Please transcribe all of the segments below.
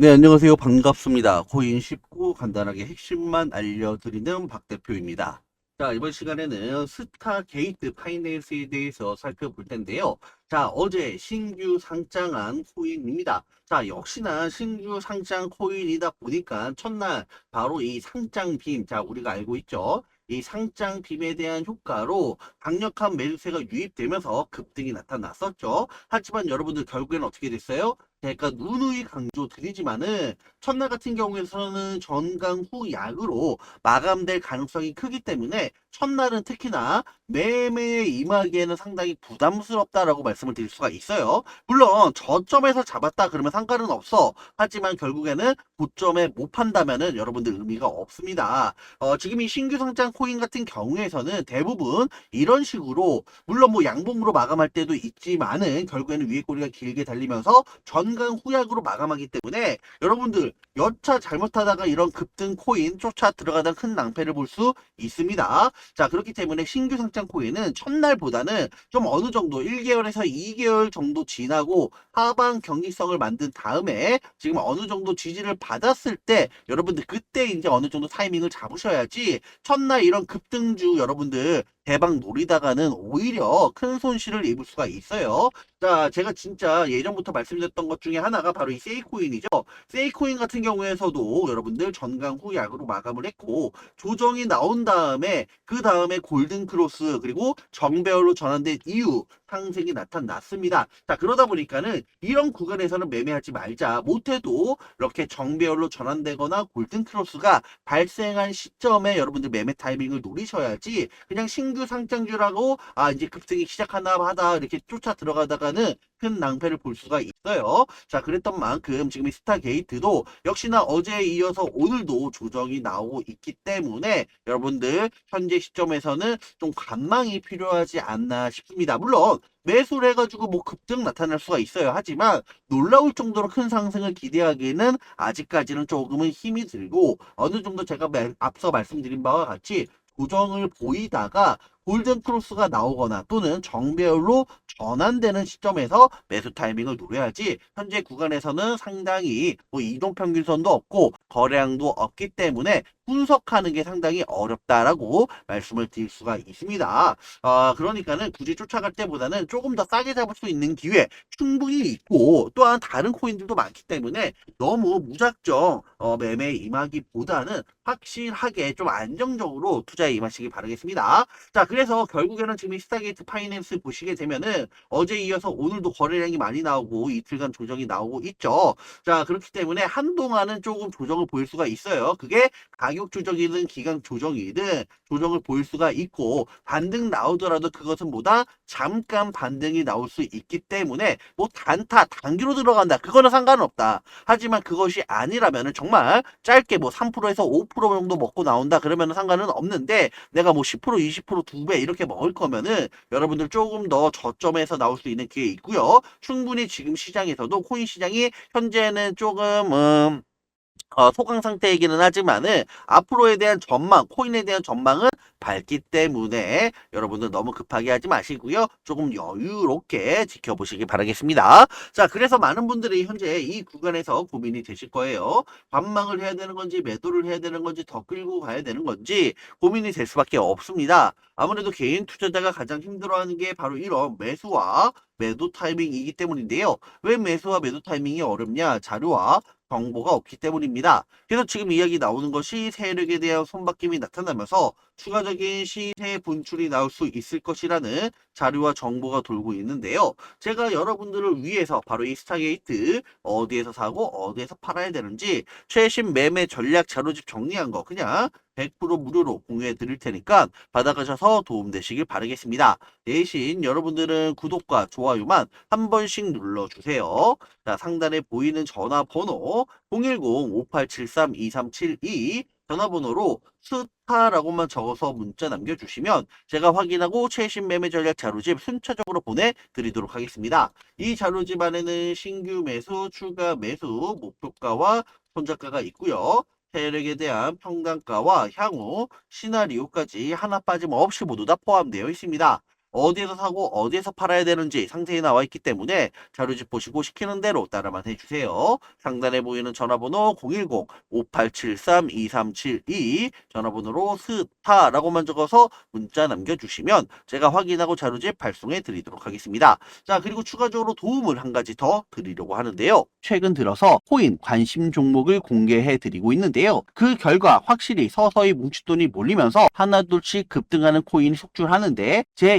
네, 안녕하세요. 반갑습니다. 코인 쉽고 간단하게 핵심만 알려드리는 박 대표입니다. 자, 이번 시간에는 스타 게이트 파이낸스에 대해서 살펴볼 텐데요. 자, 어제 신규 상장한 코인입니다. 자, 역시나 신규 상장 코인이다 보니까 첫날 바로 이 상장빔, 자, 우리가 알고 있죠. 이 상장 빔에 대한 효과로 강력한 매수세가 유입되면서 급등이 나타났었죠. 하지만 여러분들 결국에는 어떻게 됐어요? 제가 누누이 강조드리지만은 첫날 같은 경우에서는 전강 후 약으로 마감될 가능성이 크기 때문에 첫날은 특히나 매매에 임하기에는 상당히 부담스럽다라고 말씀을 드릴 수가 있어요. 물론 저점에서 잡았다 그러면 상관은 없어. 하지만 결국에는 고점에 못 판다면은 여러분들 의미가 없습니다. 어, 지금 이 신규 상장 코인 같은 경우에서는 대부분 이런 식으로 물론 뭐 양봉으로 마감할 때도 있지만은 결국에는 위에 꼬리가 길게 달리면서 전강 후약으로 마감하기 때문에 여러분들 여차 잘못하다가 이런 급등 코인 쫓아 들어가다 큰 낭패를 볼 수 있습니다. 자 그렇기 때문에 신규 상장 코인은 첫날보다는 좀 어느 정도 1개월에서 2개월 정도 지나고 하방 경직성을 만든 다음에 지금 어느 정도 지지를 받았을 때 여러분들 그때 이제 어느 정도 타이밍을 잡으셔야지 첫날 이런 급등주 여러분들 대박 노리다가는 오히려 큰 손실을 입을 수가 있어요. 자, 제가 진짜 예전부터 말씀드렸던 것 중에 하나가 바로 이 세이코인이죠. 세이코인 같은 경우에서도 여러분들 전강 후 약으로 마감을 했고 조정이 나온 다음에 그 다음에 골든 크로스 그리고 정배열로 전환된 이후 상승이 나타났습니다. 자, 그러다 보니까는 이런 구간에서는 매매하지 말자. 못해도 이렇게 정배열로 전환되거나 골든 크로스가 발생한 시점에 여러분들 매매 타이밍을 노리셔야지 그냥 신규 상장주라고 아 이제 급등이 시작하나 하다 이렇게 쫓아 들어가다가는 큰 낭패를 볼 수가 있어요. 자, 그랬던 만큼 지금 이 스타게이트도 역시나 어제에 이어서 오늘도 조정이 나오고 있기 때문에 여러분들 현재 시점에서는 좀 관망이 필요하지 않나 싶습니다. 물론 매수를 해가지고 뭐 급등 나타날 수가 있어요. 하지만 놀라울 정도로 큰 상승을 기대하기에는 아직까지는 조금은 힘이 들고 어느 정도 제가 매- 앞서 말씀드린 바와 같이 조정을 보이다가 골든 크로스가 나오거나 또는 정배열로 전환되는 시점에서 매수 타이밍을 노려야지 현재 구간에서는 상당히 뭐 이동 평균선도 없고 거래량도 없기 때문에 분석하는 게 상당히 어렵다라고 말씀을 드릴 수가 있습니다. 아 그러니까는 굳이 쫓아갈 때보다는 조금 더 싸게 잡을 수 있는 기회 충분히 있고 또한 다른 코인들도 많기 때문에 너무 무작정 어, 매매에 임하기보다는 확실하게 좀 안정적으로 투자에 임하시기 바라겠습니다. 자, 그래서 결국에는 지금 이 스타게이트 파이낸스 보시게 되면은 어제 이어서 오늘도 거래량이 많이 나오고 이틀간 조정이 나오고 있죠. 자, 그렇기 때문에 한동안은 조금 조정을 보일 수가 있어요. 그게 가격 조정이든 기간 조정이든 조정을 보일 수가 있고 반등 나오더라도 그것은 뭐다 잠깐 반등이 나올 수 있기 때문에 뭐 단타 단기로 들어간다 그거는 상관없다. 하지만 그것이 아니라면은 정말 짧게 뭐 3%에서 5% 정도 먹고 나온다 그러면은 상관은 없는데 내가 뭐 10% 20%두 배 이렇게 먹을 거면은 여러분들 조금 더 저점에서 나올 수 있는 기회 있고요. 충분히 지금 시장에서도 코인 시장이 현재는 조금 음, 어, 소강 상태이기는 하지만은 앞으로에 대한 전망, 코인에 대한 전망은 밝기 때문에 여러분들 너무 급하게 하지 마시고요. 조금 여유롭게 지켜보시기 바라겠습니다. 자, 그래서 많은 분들이 현재 이 구간에서 고민이 되실 거예요. 관망을 해야 되는 건지 매도를 해야 되는 건지 더 끌고 가야 되는 건지 고민이 될 수밖에 없습니다. 아무래도 개인 투자자가 가장 힘들어하는 게 바로 이런 매수와 매도 타이밍이기 때문인데요. 왜 매수와 매도 타이밍이 어렵냐? 자료와 정보가 없기 때문입니다. 그래서 지금 이야기 나오는 것이 세력에 대한 손바뀜이 나타나면서 추가적인 시세 분출이 나올 수 있을 것이라는 자료와 정보가 돌고 있는데요. 제가 여러분들을 위해서 바로 이 스타게이트 어디에서 사고 어디에서 팔아야 되는지 최신 매매 전략 자료집 정리한 거 그냥 100% 무료로 공유해 드릴 테니까 받아가셔서 도움되시길 바라겠습니다. 대신 여러분들은 구독과 좋아요만 한 번씩 눌러주세요. 자, 상단에 보이는 전화번호 010-5873-2372 전화번호로 스타라고만 적어서 문자 남겨주시면 제가 확인하고 최신 매매 전략 자료집 순차적으로 보내드리도록 하겠습니다. 이 자료집 안에는 신규 매수, 추가 매수, 목표가와 손절가가 있고요. 세력에 대한 평단가와 향후 시나리오까지 하나 빠짐없이 모두 다 포함되어 있습니다. 어디에서 사고 어디에서 팔아야 되는지 상세히 나와 있기 때문에 자료집 보시고 시키는 대로 따라만 해주세요. 상단에 보이는 전화번호 010-5873-2372 전화번호로 스타라고만 적어서 문자 남겨주시면 제가 확인하고 자료집 발송해 드리도록 하겠습니다. 자 그리고 추가적으로 도움을 한 가지 더 드리려고 하는데요. 최근 들어서 코인 관심 종목을 공개해 드리고 있는데요. 그 결과 확실히 서서히 뭉칫돈이 몰리면서 하나둘씩 급등하는 코인이 속출하는데 제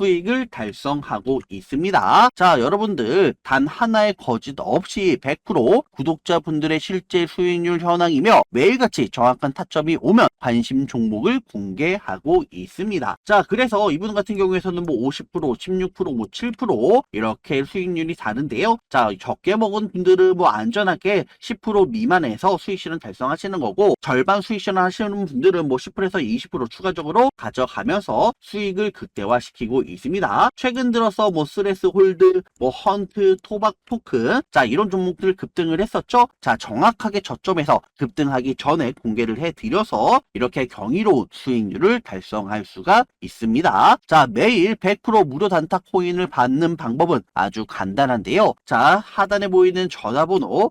수익을 달성하고 있습니다. 자, 여러분들 단 하나의 거짓 없이 100% 구독자분들의 실제 수익률 현황이며 매일같이 정확한 타점이 오면 관심 종목을 공개하고 있습니다. 자, 그래서 이분 같은 경우에서는 뭐 50%, 16%, 뭐 7% 이렇게 수익률이 다른데요. 자, 적게 먹은 분들은 뭐 안전하게 10% 미만에서 수익 실현 달성하시는 거고 절반 수익 실현 하시는 분들은 뭐 10%에서 20% 추가적으로 가져가면서 수익을 극대화시키 고 있습니다. 최근 들어서 뭐 스레스 홀드, 뭐 헌트, 토박 토큰 자 이런 종목들 급등을 했었죠. 자 정확하게 저점에서 급등하기 전에 공개를 해드려서 이렇게 경이로운 수익률을 달성할 수가 있습니다. 자 매일 100% 무료 단타 코인을 받는 방법은 아주 간단한데요. 자 하단에 보이는 전화번호